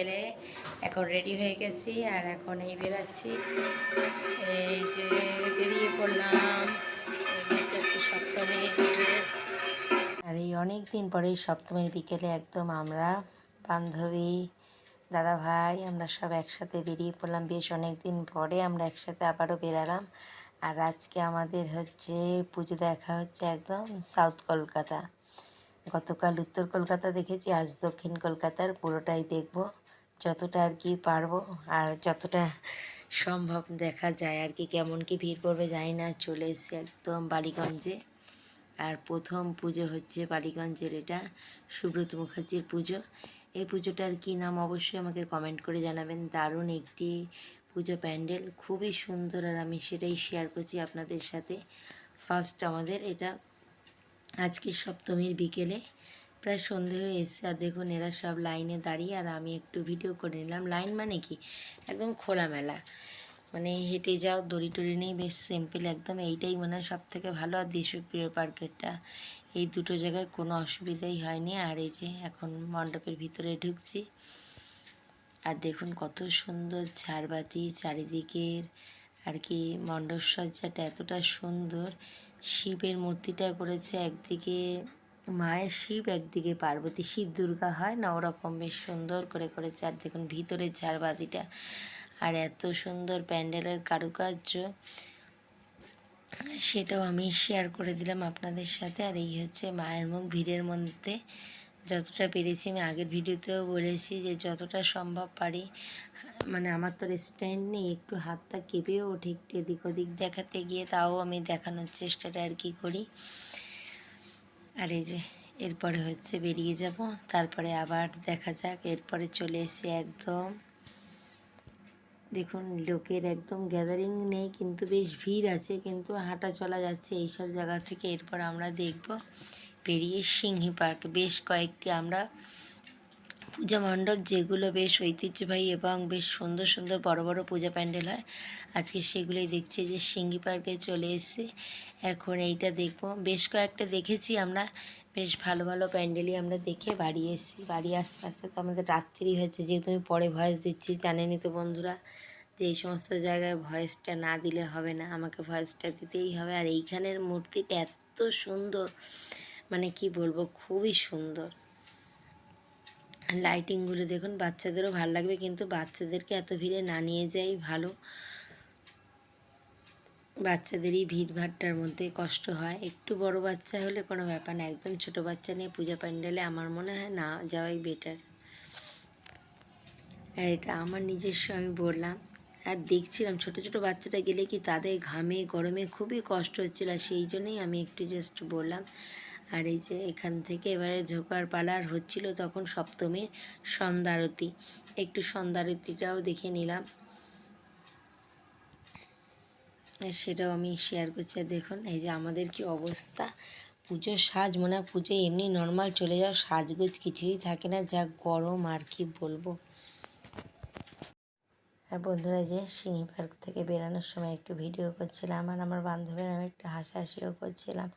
বিকেলে এখন রেডি হয়ে গেছি আর এখন এই বেরাচ্ছি। এই যে বেরিয়ে পড়লাম। সপ্তমীর ড্রেস আর এই অনেক দিন পরে সপ্তমীর বিকেলে একদম আমরা, বান্ধবী দাদা ভাই আমরা সব একসাথে বেরিয়ে পড়লাম। বেশ অনেক দিন পরে আমরা একসাথে আবারও বেরালাম। আর আজকে আমাদের হচ্ছে পুজো দেখা হচ্ছে একদম সাউথ কলকাতা। গতকাল উত্তর কলকাতা দেখেছি, আজ দক্ষিণ কলকাতার, পুরোটাই দেখব। যতটা আর কি পারব আর যতটা সম্ভব দেখা যায় আর কি, কেমন কি ভিড় পড়বে জানি না, চলে এসেছি একদম বালিগঞ্জে। আর প্রথম পুজো হচ্ছে বালিগঞ্জের এটা, সুব্রত মুখার্জির পুজো। এই পুজোটার কী নাম অবশ্যই আমাকে কমেন্ট করে জানাবেন। দারুণ একটি পুজো প্যান্ডেল, খুবই সুন্দর আর আমি সেটাই শেয়ার করছি আপনাদের সাথে। ফার্স্ট আমাদের এটা আজকে সপ্তমীর বিকেলে। প্রায় সন্ধে হয়ে এসছে আর দেখুন এরা সব লাইনে দাঁড়িয়ে আর আমি একটু ভিডিও করে নিলাম। লাইন মানে কি? একদম খোলামেলা। মানে হেঁটে যাও, দড়ি টড়ি নেই, বেশ সিম্পল একদম। এইটাই মনে হয় সব থেকে ভালো। আর দেশপ্রিয় পার্কেরটা, এই দুটো জায়গায় কোনো অসুবিধাই হয়নি। আর এই যে এখন মণ্ডপের ভিতরে ঢুকছি। আর দেখুন কত সুন্দর ঝাড়বাতি চারিদিকের। আর কি মণ্ডপ সজ্জাটা এতটা সুন্দর। শিবের মূর্তিটা করেছে একদিকে মায়ের শিব একদিকে, পার্বতী শিব দুর্গা হয় না ওরকম বেশ সুন্দর করে করেছে। আর দেখুন ভিতরের ঝাড়বাতিটা। আর এত সুন্দর প্যান্ডেলের কারুকার্য। সেটাও আমি শেয়ার করে দিলাম আপনাদের সাথে। আর এই হচ্ছে মায়ের মুখ ভিড়ের মধ্যে। যতটা পেরেছি আমি আগের ভিডিওতেও বলেছি যে যতটা সম্ভব পারি মানে আমার তো স্ট্যান্ড নেই, একটু হাতটা কেঁপেও ওঠে, একটু এদিক ওদিক দেখাতে গিয়ে তাও আমি দেখানোর চেষ্টাটা আর কি করি। আর এই যে, এরপরে হচ্ছে বেরিয়ে যাব। তারপরে আবার দেখা যাক, এরপরে চলে এসে একদম। দেখুন, লোকের একদম গ্যাদারিং নেই, কিন্তু বেশ ভিড় আছে, কিন্তু হাঁটা চলা যাচ্ছে এইসব জায়গা থেকে। এরপর আমরা দেখব পেরিয়ে সিংহি পার্ক। বেশ কয়েকটি আমরা পূজা মণ্ডপ যেগুলো বেশ ঐতিহ্যবাহী এবং বেশ সুন্দর সুন্দর বড় বড় পূজা প্যান্ডেল হয়, আজকে সেগুলোই দেখছি যে সিঙ্গি পার্কে চলে এসেছি। এখন এইটা দেখব। বেশ কয়েকটা দেখেছি আমরা, বেশ ভালো ভালো প্যান্ডেলই আমরা দেখে বাড়ি এসেছি। বাড়ি আসতে আসতে তো আমাদের রাত্রি হয়েছে, যেহেতু আমি পরে ভয়েস দিচ্ছি, জানেনই তো বন্ধুরা যে এই সমস্ত জায়গায় ভয়েসটা না দিলে হবে না, আমাকে ভয়েসটা দিতেই হবে। আর এইখানের মূর্তিটা এত সুন্দর মানে কি বলব, খুবই সুন্দর। লাইটিংগুলো দেখুন, বাচ্চাদেরও ভালো লাগবে, কিন্তু বাচ্চাদেরকে এত ভিড়ে না নিয়ে যাই ভালো। বাচ্চাদেরই ভিড় ভাট্টার মধ্যে কষ্ট হয়। একটু বড় বাচ্চা হলে কোনো ব্যাপার না, একদম ছোট বাচ্চা নিয়ে পূজা প্যান্ডেলে আমার মনে হয় না যাওয়াই বেটার আর এটা আমার নিজস্ব, আমি বললাম। আর দেখছিলাম ছোট ছোট বাচ্চাটা গেলে কি তাদের ঘামে গরমে খুবই কষ্ট হচ্ছিল সেই জন্যই আমি একটু জাস্ট বললাম। আর এই যে এখান থেকে এবারে ঝোকার পালার হচ্ছিল তখন সপ্তমীর সন্ধ্যারতি। একটু সন্ধ্যারতিটাও দেখে নিলাম। সেটাও আমি শেয়ার করছি। দেখুন, এই যে আমাদের কি অবস্থা। পুজোর সাজ, মনে হয় পুজো এমনি নর্মাল চলে যাও সাজগোজ কিছুই থাকে না। যা গরম আর কি বলব। আর বন্ধুরা যে সিংহি পার্ক থেকে বেরানোর সময় একটু ভিডিও করছিলাম আর আমার বান্ধবীর আমি একটু হাসাহাসিও করছিলাম।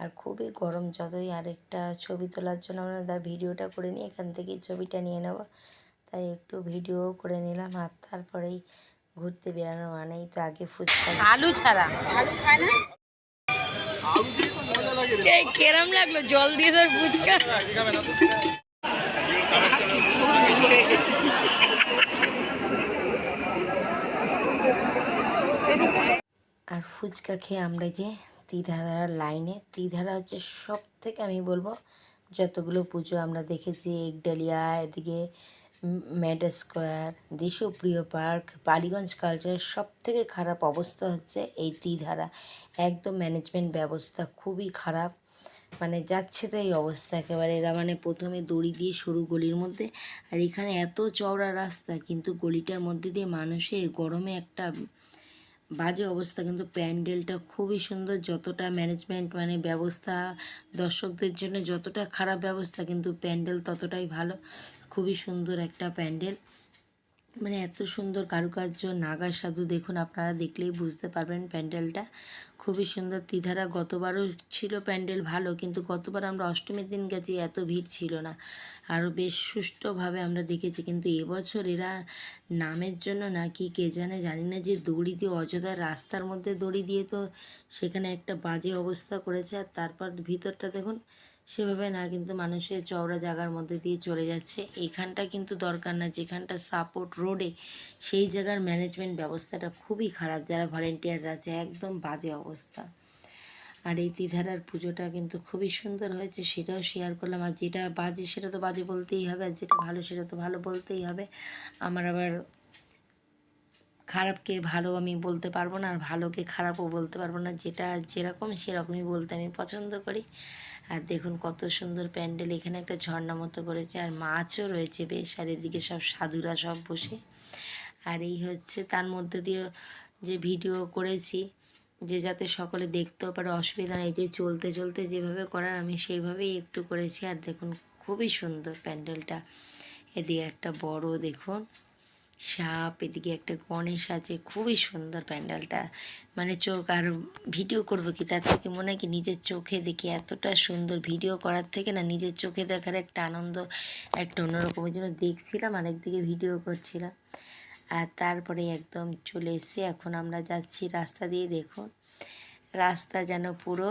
আর খুবই গরম যতই আরেকটা ছবি তোলার জন্য আমরা তার ভিডিওটা করে নিই এখান থেকেই ছবিটা নিয়ে নেব। তাই একটু ভিডিও করে নিলাম আর তারপরেই ঘুরতে বেরানো মানেই তো আগে ফুচকা। আলু ছাড়া। আলু খায় না? কেরম লাগল? জল দিয়ে তোর ফুচকা? আর ফুচকা খেয়ে আমরা যে তীধারার লাইনে। তীধারা হচ্ছে সব থেকে আমি বলব, যতগুলো পুজো আমরা দেখেছি, একডালিয়া, এদিকে Maddox square, Deshapriya park, Ballygunge culture সব থেকে খারাপ অবস্থা হচ্ছে এই তীধারা। একদম ম্যানেজমেন্ট ব্যবস্থা খুবই খারাপ মানে যাচ্ছে তাই অবস্থা একেবারে। এরা মানে প্রথমে দড়ি দিয়ে সরু গলির মধ্যে, আর এখানে এত চওড়া রাস্তা, কিন্তু গলিটার মধ্যে দিয়ে মানুষের গরমে একটা বাজে অবস্থা, কিন্তু প্যান্ডেলটা খুবই সুন্দর। যতটা ম্যানেজমেন্ট মানে ব্যবস্থা, দর্শকদের জন্য যতটা খারাপ ব্যবস্থা, কিন্তু প্যান্ডেল ততটাই ভালো। খুবই সুন্দর একটা প্যান্ডেল। মানে এত সুন্দর কারুকার্য, নাগা সাধু দেখুন আপনারা দেখলেই বুঝতে পারবেন প্যান্ডেলটা। খুবই সুন্দর। তিধারা গতবারও ছিল প্যান্ডেল ভালো, কিন্তু গতবার আমরা অষ্টমীর দিন গেছি, এত ভিড় ছিল না। আরও বেশ সুষ্ঠুভাবে আমরা দেখেছি, কিন্তু এবছর এরা নামের জন্য নাকি কে জানে, জানি না যে দড়ি দিয়ে অযোধ্যা রাস্তার মধ্যে দড়ি দিয়ে তো সেখানে একটা বাজে অবস্থা করেছে। আর তারপর ভিতরটা দেখুন সেভাবে না কিন্তু মানুষের চওড়া জায়গার মধ্যে দিয়ে চলে যাচ্ছে। এখানটা কিন্তু দরকার না, যেখানটা সাপোর্ট রোডে সেই জায়গার ম্যানেজমেন্ট ব্যবস্থাটা খুবই খারাপ, যারা ভলেন্টিয়াররা আছে, একদম বাজে অবস্থা। আর এই তিধারার পুজোটা কিন্তু খুবই সুন্দর হয়েছে, সেটাও শেয়ার করলাম। আর যেটা বাজে সেটা তো বাজে বলতেই হবে, আর যেটা ভালো সেটা তো ভালো বলতেই হবে। আমার আবার খারাপকে ভালো আমি বলতে পারব না, আর ভালোকে খারাপও বলতে পারব না। যেটা যেরকম সেরকমই বলতে আমি পছন্দ করি। আর দেখুন কত সুন্দর প্যান্ডেল, এখানে একটা ঝর্ণা মতো করেছে আর মাছও রয়েছে বেশ, আর এদিকে সব সাধুরা সব বসে। আর এই হচ্ছে তার মধ্যে দিয়ে যে ভিডিও করেছি, যে যাতে সকলে দেখতেও পারে, অসুবিধা নেই, যে চলতে চলতে যেভাবে করার আমি সেইভাবেই একটু করেছি। আর দেখুন খুবই সুন্দর প্যান্ডেলটা, এদিকে একটা বড় দেখুন। সাপ, এদিকে একটা গণেশ আছে, খুবই সুন্দর প্যান্ডেলটা। মানে চোখ আর ভিডিও করব কি, তার থেকে মনে হয় কি নিজের চোখে দেখি, এতটা সুন্দর ভিডিও করার থেকে না নিজের চোখে দেখার একটা আনন্দ, একটা অন্যরকম ওই জন্য দেখছিলাম আর একদিকে ভিডিও করছিলাম। আর তারপরে একদম চলে এসে এখন আমরা যাচ্ছি রাস্তা দিয়ে, দেখুন। রাস্তা যেন পুরো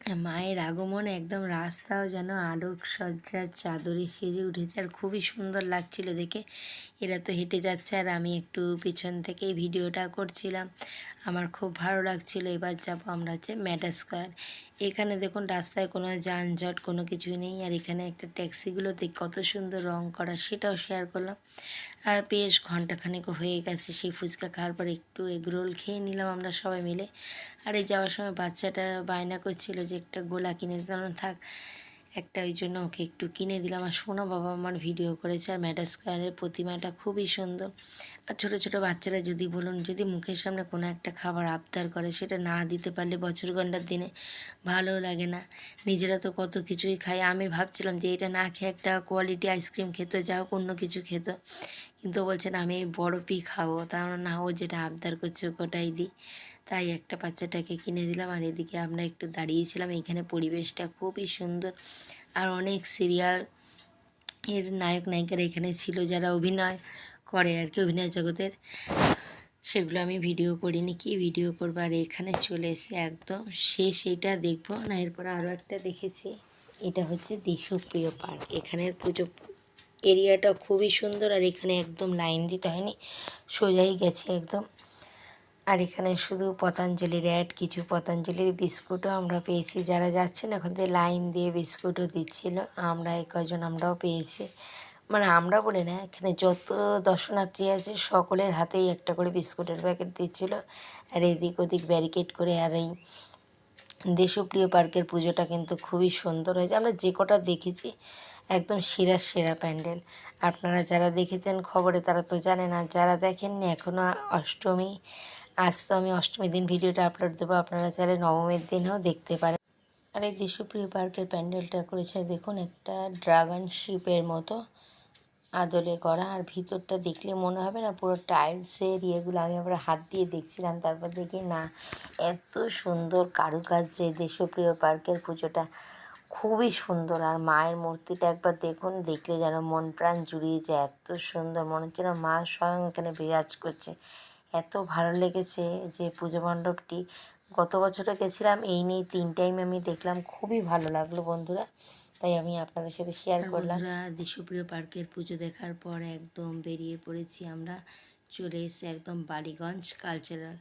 মায়ের আগমনে একদম রাস্তাও যেন আলোক সজ্জার চাদরে সেজে উঠেছে আর খুবই সুন্দর লাগছিল দেখে। এরা তো হেঁটে যাচ্ছে আর আমি একটু পিছন থেকেই ভিডিওটা করছিলাম। আমার খুব ভালো লাগছিল, এবার যাব আমরা হচ্ছে ম্যাটা স্কোয়ার। এখানে দেখুন রাস্তায় কোনো যানজট, কোনো কিছুই নেই আর এখানে একটা ট্যাক্সিগুলোতে কত সুন্দর রং করা সেটাও শেয়ার করলাম। আর বেশ ঘন্টাখানেক হয়ে গেছে, সেই ফুচকা খাওয়ার পর একটু এগরোল খেয়ে নিলাম আমরা সবাই মিলে। আর এই যাওয়ার সময় বাচ্চাটা বায়না করছিল যে একটা গোলা কিনে দিতাম, থাক, একটা ওই জন্য ওকে একটু কিনে দিলাম। আর শোনো বাবা আমার ভিডিও করেছে, আর ম্যাডা স্কোয়ারের প্রতিমাটা খুবই সুন্দর। আর ছোটো ছোটো বাচ্চারা যদি বলুন, যদি মুখের সামনে কোনো একটা খাবার আবদার করে, সেটা না দিতে পারলে বছর গন্ডার দিনে ভালো লাগে না। নিজেরা তো কত কিছুই খাই আমি ভাবছিলাম যে এটা না খেয়ে একটা কোয়ালিটি আইসক্রিম খেত, যা হোক অন্য কিছু খেত। কিন্তু বলছেন আমি এই বরফই খাব। তার না, ও যেটা আবদার করছে, ওটাই দিই। তাই একটা বাচ্চাটাকে কিনে দিলাম। আর এদিকে আমরা একটু দাঁড়িয়েছিলাম। এইখানে পরিবেশটা খুবই সুন্দর। আর অনেক সিরিয়াল এর নায়ক, নায়িকারা এখানে ছিল যারা অভিনয় করে আর কি, অভিনয় জগতের। সেগুলো আমি ভিডিও করিনি। কি ভিডিও করব? আর এখানে চলে এসে একদম শেষ। এইটা দেখব। না, এরপর আরও একটা দেখেছি। এটা হচ্ছে দেশপ্রিয় পার্ক। এখানের পুজো এরিয়াটা খুবই সুন্দর। আর এখানে একদম লাইন দিতে হয়নি। সোজাই গেছে একদম। আর এখানে শুধু পতঞ্জলির অ্যাড কিছু পতঞ্জলির বিস্কুটও আমরা পেয়েছি। যারা যাচ্ছেন, এখন থেকে লাইন দিয়ে বিস্কুটও দিচ্ছিল। আমরা এই কজন আমরাও পেয়েছি। মানে আমরা বলে না, এখানে যত দর্শনার্থী আছে, সকলের হাতেই একটা করে বিস্কুটের প্যাকেট দিচ্ছিল। আর এদিক ওদিক ব্যারিকেড করে আর এই দেশপ্রিয় পার্কের পুজোটা কিন্তু খুবই সুন্দর হয়েছে। আমরা যে কটা দেখেছি, একদম সেরা সেরা প্যান্ডেল। আপনারা যারা দেখেছেন খবরে, তারা তো জানেন, আর যারা দেখেননি এখনও অষ্টমী আজ তো আমি অষ্টমীর দিন ভিডিওটা আপলোড দেবো, আপনারা চাইলে নবমীর দিনও দেখতে পারেন। আর এই দেশপ্রিয় পার্কের প্যান্ডেলটা করেছে, দেখুন, একটা ড্রাগন শিপের মতো আদলে করা। আর ভিতরটা দেখলে মনে হবে না, পুরো টাইলসের ইয়েগুলো আমি আবার হাত দিয়ে দেখছিলাম, তারপর দেখি না, এত সুন্দর কারুকার্য এই দেশপ্রিয় পার্কের পুজোটা। খুবই সুন্দর, আর মায়ের মূর্তিটা একবার দেখুন, দেখলে যেন মন প্রাণ জুড়িয়ে যায়, এত সুন্দর, মনে হচ্ছে মা স্বয়ং এখানে বিরাজ করছে। এত ভালো লেগেছে যে পুজো মণ্ডপটি। গত বছরে গেছিলাম এই নিয়ে তিন টাইম আমি দেখলাম খুবই ভালো লাগল বন্ধুরা। তাই আমি আপনাদের সাথে শেয়ার করলাম। দেশপ্রিয় পার্কের পুজো দেখার পর একদম বেরিয়ে পড়েছি আমরা। চলে এসে একদম বালিগঞ্জ কালচারাল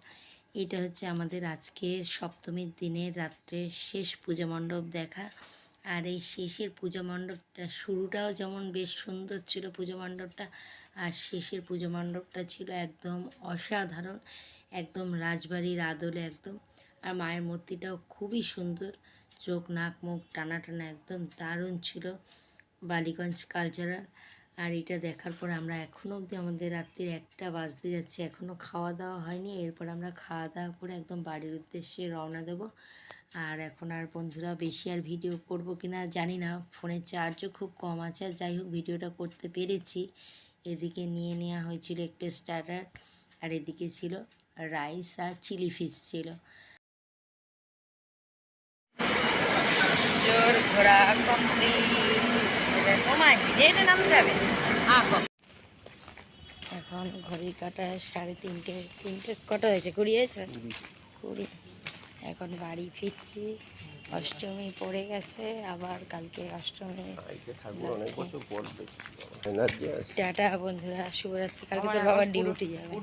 এটা হচ্ছে আমাদের আজকে সপ্তমীর দিনের রাত্রে শেষ পূজা মণ্ডপ দেখা। আর এই শেষের পূজা মণ্ডপটা, শুরুটাও যেমন বেশ সুন্দর ছিল পুজো মণ্ডপটা, আর শেষের পুজো মণ্ডপটা ছিল একদম অসাধারণ, একদম রাজবাড়ির আদলে একদম। আর মায়ের মূর্তিটাও খুবই সুন্দর, চোখ, নাক, মুখ টানা টানা একদম দারুণ ছিল বালিগঞ্জ কালচারাল আর এটা দেখার পর আমরা এখনও অবধি আমাদের রাত্রির একটা বাজতে যাচ্ছে এখনও খাওয়া দাওয়া হয়নি, এরপর আমরা খাওয়া দাওয়া করে একদম বাড়ির উদ্দেশ্যে রওনা দেবো। আর এখন আর বন্ধুরা বেশি আর ভিডিও করব কি না জানি না। ফোনের চার্জও খুব কম আছে আর যাই হোক ভিডিওটা করতে পেরেছি। এদিকে নিয়ে নেওয়া হয়েছিল একটু স্টার্টার আর এদিকে ছিল রাইস আর চিলি ফিশ ছিল। ঘোরা এখন ঘড়ি কাটায় সাড়ে তিনটে তিনটে কটা হয়েছে? কুড়ি হয়েছে? কুড়ি। এখন বাড়ি ফিরছি। অষ্টমী পড়ে গেছে আবার কালকে অষ্টমী। টাটা বন্ধুরা শুভরাত্রি। কালকে তো বাবার ডিউটি যাবে।